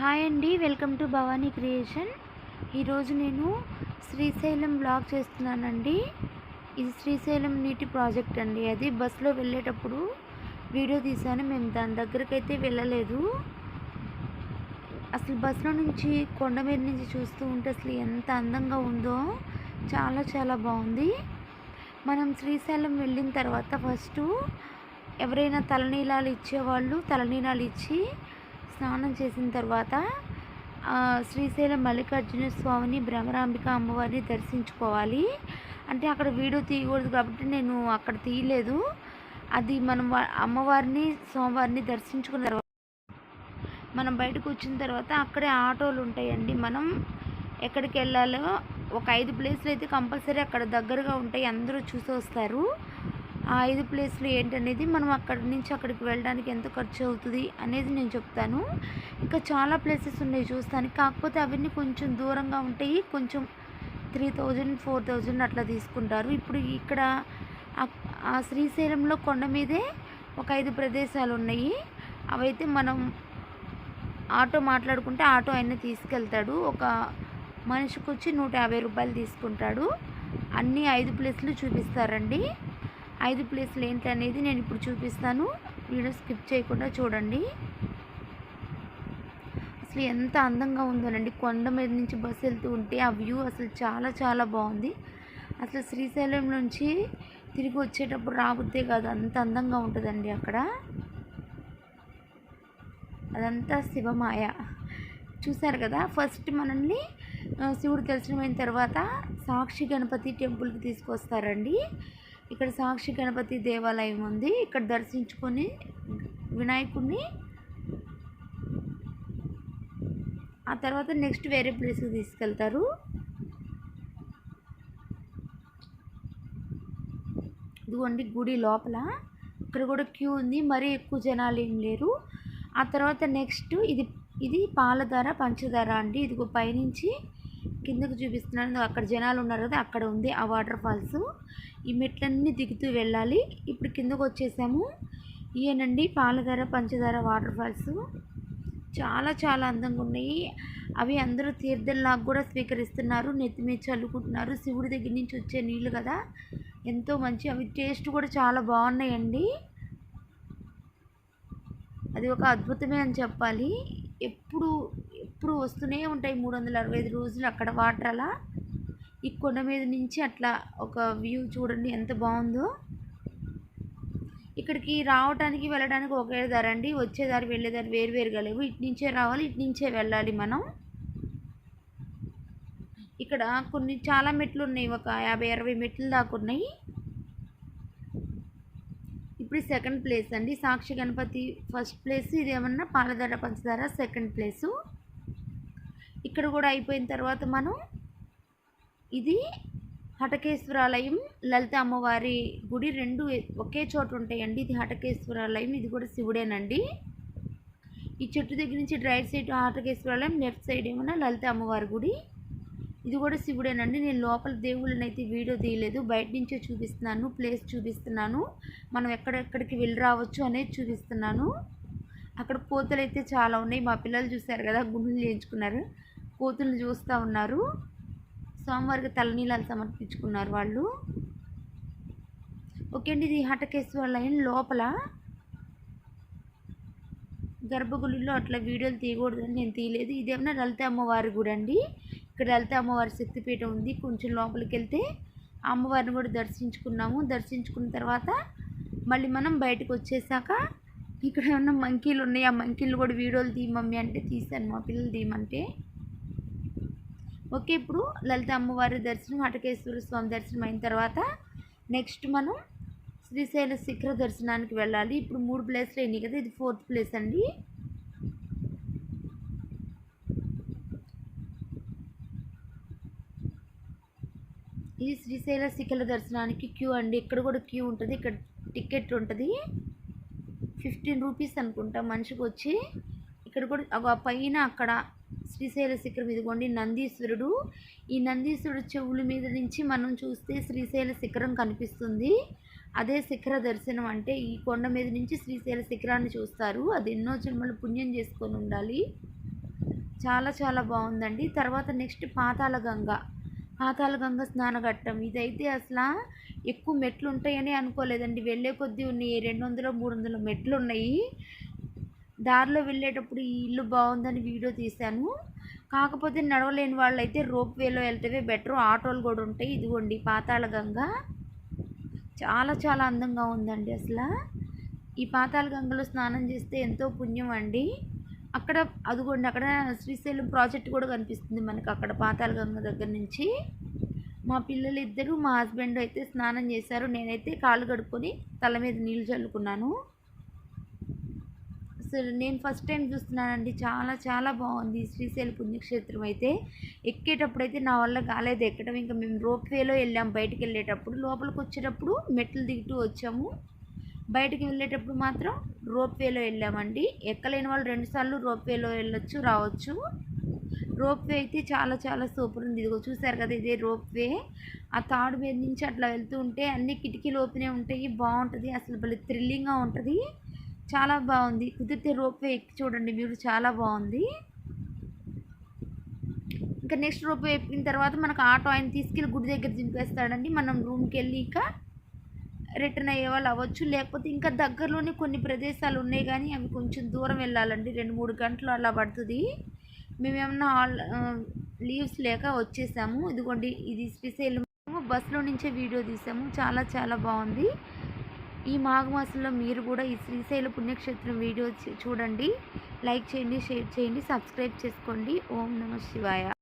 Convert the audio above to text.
Hi అండి welcome to Bhavani creation. ఈరోజు నేను శ్రీశైలం బ్లాగ్ చేస్తున్నానండి. ఇది శ్రీశైలం నీటి ప్రాజెక్ట్ అండి. అది బస్సులో వెళ్ళేటప్పుడు వీడియో తీశాను మేము దాని దగ్గరికి అయితే వెళ్ళలేదు. అసలు బస్సులో నుంచి కొండ మీద నుంచి చూస్తూ ఉంటే అసలు ఎంత అందంగా ఉందో చాలా చాలా బాగుంది. మనం శ్రీశైలం వెళ్ళిన తర్వాత ఫస్ట్ ఎవరైనా తలనీలాలు ఇచ్చేవాళ్ళు తలనీలాలు ఇచ్చి స్నానం చేసిన తర్వాత శ్రీశైలం మల్లికార్జున స్వామిని భ్రమరాంబిక అమ్మవారిని దర్శించుకోవాలి. అంటే అక్కడ వీడియో తీయకూడదు కాబట్టి నేను అక్కడ తీయలేదు. అది మనం అమ్మవారిని స్వామివారిని దర్శించుకున్న తర్వాత మనం బయటకు వచ్చిన తర్వాత అక్కడే ఆటోలు ఉంటాయండి. మనం ఎక్కడికి వెళ్ళాలో ఒక ఐదు ప్లేస్లు అయితే కంపల్సరీ అక్కడ దగ్గరగా ఉంటాయి. అందరూ చూసి వస్తారు ఆ ఐదు ప్లేస్లు ఏంటనేది మనం అక్కడి నుంచి అక్కడికి వెళ్ళడానికి ఎంత ఖర్చు అవుతుంది అనేది నేను చెప్తాను. ఇంకా చాలా ప్లేసెస్ ఉన్నాయి చూస్తానికి. కాకపోతే అవన్నీ కొంచెం దూరంగా ఉంటాయి. కొంచెం త్రీ థౌజండ్ ఫోర్ థౌజండ్ అట్లా తీసుకుంటారు. ఇప్పుడు ఇక్కడ ఆ- ఆ శ్రీశైలంలో కొండ మీదే ఒక ఐదు ప్రదేశాలు ఉన్నాయి. అవైతే మనం ఆటో మాట్లాడుకుంటే ఆటో ఆయన తీసుకెళ్తాడు. ఒక మనిషికి వచ్చి నూట యాభై రూపాయలు తీసుకుంటాడు. అన్ని ఐదు ప్లేస్లు చూపిస్తారండి. ఐదు ప్లేస్లు ఏంటి అనేది నేను ఇప్పుడు చూపిస్తాను. వీడియో స్కిప్ చేయకుండా చూడండి. అసలు ఎంత అందంగా ఉందోనండి. కొండ మీద నుంచి బస్సు వెళ్తూ ఉంటే ఆ వ్యూ అసలు చాలా చాలా బాగుంది. అసలు శ్రీశైలం నుంచి తిరిగి వచ్చేటప్పుడు రాబుద్దే కాదు. అంత అందంగా ఉంటుందండి అక్కడ. అదంతా శివమాయ. చూశారు కదా? ఫస్ట్ మనల్ని శివుడు దర్శనమైన తర్వాత సాక్షి గణపతి టెంపుల్కి తీసుకొస్తారండి. ఇక్కడ సాక్షి గణపతి దేవాలయం ఉంది. ఇక్కడ దర్శించుకొని వినాయకుడిని ఆ తర్వాత నెక్స్ట్ వేరే ప్లేస్కి తీసుకెళ్తారు. ఇదిగోండి గుడి లోపల. ఇక్కడ కూడా క్యూ ఉంది. మరీ ఎక్కువ జనాలు ఏం లేరు. ఆ తర్వాత నెక్స్ట్ ఇది ఇది పాలధార పంచదార అండి. ఇదిగో పైనుంచి కిందకు చూపిస్తున్నాను అక్కడ జనాలు ఉన్నారు కదా అక్కడ ఉంది ఆ వాటర్ ఫాల్స్. ఈ మెట్లన్నీ దిగుతూ వెళ్ళాలి. ఇప్పుడు కిందకు వచ్చేసాము. ఇవేనండి పాలధార పంచదార వాటర్ ఫాల్స్. చాలా చాలా అందంగా ఉన్నాయి. అవి అందరూ తీర్థంలాగా కూడా స్వీకరిస్తున్నారు. నెత్తి మీద చల్లుకుంటున్నారు. శివుడి దగ్గర నుంచి వచ్చే నీళ్ళు కదా. ఎంతో మంచి అవి టేస్ట్ కూడా చాలా బాగున్నాయండి. అది ఒక అద్భుతమే అని చెప్పాలి. ఎప్పుడు ఎప్పుడు వస్తూనే ఉంటాయి మూడు వందల అరవై ఐదు రోజులు అక్కడ వాటర్ అలా. ఈ కొండ మీద నుంచి అట్లా ఒక వ్యూ చూడండి ఎంత బాగుందో. ఇక్కడికి రావడానికి వెళ్ళడానికి ఒకే దారి అండి. వచ్చే దారి వేరు వేరుగా లేవు. ఇటు నుంచే రావాలి ఇటు నుంచే వెళ్ళాలి మనం. ఇక్కడ కొన్ని చాలా మెట్లు ఉన్నాయి. ఒక యాభై అరవై మెట్లు దాకా ఉన్నాయి. ఇప్పుడు సెకండ్ ప్లేస్ అండి. సాక్షి గణపతి ఫస్ట్ ప్లేస్ ఇది పాలధార పంచదార సెకండ్ ప్లేసు ఇక్కడ కూడా అయిపోయిన తర్వాత మనం ఇది హటకేశ్వరాలయం లలిత అమ్మవారి గుడి రెండు ఒకే చోట ఉంటాయండి. ఇది హటకేశ్వరాలయం ఇది కూడా శివుడేనండి. ఈ చెట్టు దగ్గర నుంచి రైట్ సైడ్ హటకేశ్వరాలయం లెఫ్ట్ సైడ్ ఏమన్నా లలిత అమ్మవారి గుడి. ఇది కూడా శివుడేనండి. నేను లోపల దేవుళ్ళని అయితే వీడియో తీయలేదు. బయట నుంచే చూపిస్తున్నాను ప్లేస్ చూపిస్తున్నాను. మనం ఎక్కడెక్కడికి వెళ్ళి రావచ్చు అనేది చూపిస్తున్నాను. అక్కడ కోతలు అయితే చాలా ఉన్నాయి. మా పిల్లలు చూశారు కదా గుండెలు చేయించుకున్నారు. కోతులు చూస్తూ ఉన్నారు. సోమవారికి తలనీలాలు సమర్పించుకున్నారు వాళ్ళు. ఓకే అండి ఇది హటకేశ్వర లైన్ లోపల. గర్భగుడిలో అట్లా వీడియోలు తీయకూడదని నేను తీయలేదు. ఇదేమన్నా లలిత అమ్మవారి గుడి అండి? ఇక్కడ లలిత అమ్మవారి శక్తిపీఠం ఉంది. కొంచెం లోపలికి వెళ్తే అమ్మవారిని కూడా దర్శించుకున్నాము. దర్శించుకున్న తర్వాత మళ్ళీ మనం బయటకు వచ్చేసాక ఇక్కడ ఏమన్నా మంకీలు ఉన్నాయి? ఆ మంకీలు కూడా వీడియోలు తీయమమ్మీ అంటే తీశాను. మా పిల్లలు తీయమంటే. ఓకే ఇప్పుడు లలిత అమ్మవారి దర్శనం హటకేశ్వర స్వామి దర్శనం అయిన తర్వాత నెక్స్ట్ మనం శ్రీశైల శిఖర దర్శనానికి వెళ్ళాలి. ఇప్పుడు మూడు ప్లేస్లు అయినాయి కదా ఇది ఫోర్త్ ప్లేస్ అండి. ఇది శ్రీశైల శిఖర దర్శనానికి క్యూ అండి. ఇక్కడ కూడా క్యూ ఉంటుంది ఇక్కడ టికెట్ ఉంటుంది. ఫిఫ్టీన్ రూపీస్ అనుకుంటా మనిషికి వచ్చి ఇక్కడ కూడా పైన అక్కడ శ్రీశైల శిఖరం ఇదిగోండి నందీశ్వరుడు. ఈ నందీశ్వరుడు చెవుల మీద నుంచి మనం చూస్తే శ్రీశైల శిఖరం కనిపిస్తుంది. అదే శిఖర దర్శనం అంటే ఈ కొండ మీద నుంచి శ్రీశైల శిఖరాన్ని చూస్తారు. అది ఎన్నో జన్మలు పుణ్యం చేసుకొని ఉండాలి. చాలా చాలా బాగుందండి. తర్వాత నెక్స్ట్ పాతాల గంగ. పాతాల గంగ స్నానఘట్టం. ఇదైతే అసలు ఎక్కువ మెట్లు ఉంటాయని అనుకోలేదండి. వెళ్ళే కొద్దీ ఉన్నాయి. రెండు వందలు మూడు వందల మెట్లు ఉన్నాయి దారిలో వెళ్ళేటప్పుడు ఈ ఇల్లు బాగుందని వీడియో తీశాను. కాకపోతే నడవలేని వాళ్ళు అయితే రోప్ వేలో బెటర్. ఆటోలు కూడా ఉంటాయి. ఇదిగోండి పాతాళ గంగ. చాలా చాలా అందంగా ఉందండి అసలు. ఈ పాతాళ గంగలో స్నానం చేస్తే ఎంతో పుణ్యం అండి. అక్కడ అదిగోండి అక్కడ శ్రీశైలం ప్రాజెక్ట్ కూడా కనిపిస్తుంది మనకు అక్కడ పాతాళ గంగ దగ్గర నుంచి. మా పిల్లలు ఇద్దరు మా హస్బెండ్ అయితే స్నానం చేశారు. నేనైతే కాళ్ళు కడుక్కొని తల మీద నీళ్ళు చల్లుకున్నాను. అసలు నేను ఫస్ట్ టైం చూస్తున్నానండి. చాలా చాలా బాగుంది. శ్రీశైల పుణ్యక్షేత్రం అయితే. ఎక్కేటప్పుడు అయితే నా వల్ల కాలేదు ఎక్కడం. ఇంకా మేము రోప్ వేలో వెళ్ళాం బయటకు వెళ్ళేటప్పుడు. లోపలికి వచ్చేటప్పుడు మెట్లు దిగుతూ వచ్చాము. బయటికి వెళ్ళేటప్పుడు మాత్రం రోప్ వేలో వెళ్ళామండి. ఎక్కలేని వాళ్ళు రెండుసార్లు రోప్ వేలో వెళ్ళొచ్చు రావచ్చు. రోప్ వే అయితే చాలా చాలా సూపర్ ఉంది. ఇదిగో చూసారు కదా ఇదే రోప్ వే ఆ తాడు మీద నుంచి అట్లా వెళ్తూ ఉంటే అన్ని కిటికీలు ఓపెనే ఉంటాయి. బాగుంటుంది. అసలు భలే థ్రిల్లింగ్గా ఉంటుంది. చాలా బాగుంది. కుదిరితే రోప్ వే ఎక్కి చూడండి. మీరు చాలా బాగుంది. ఇంకా నెక్స్ట్ రోప్ వే ఎక్కిన తర్వాత మనకు ఆటో ఆయన తీసుకెళ్ళి గుడి దగ్గర దింపేస్తాడండి. మనం రూమ్కి వెళ్ళి ఇంకా రిటర్న్ అయ్యే వాళ్ళు అవ్వచ్చు. లేకపోతే ఇంకా దగ్గరలోనే కొన్ని ప్రదేశాలు ఉన్నాయి కానీ అవి కొంచెం దూరం వెళ్ళాలండి. రెండు మూడు గంటలు అలా పడుతుంది. మేమేమన్నా ఆల్ లీవ్స్ లేక వచ్చేసాము. ఇదిగోండి ఇది శ్రీశైలం. బస్సులో నుంచే వీడియో తీసాము. చాలా చాలా బాగుంది. ఈ మాఘమాసంలో మీరు కూడా ఈ శ్రీశైల పుణ్యక్షేత్రం వీడియో చూడండి. లైక్ చేయండి షేర్ చేయండి సబ్స్క్రైబ్ చేసుకోండి. ఓం నమ శివాయ.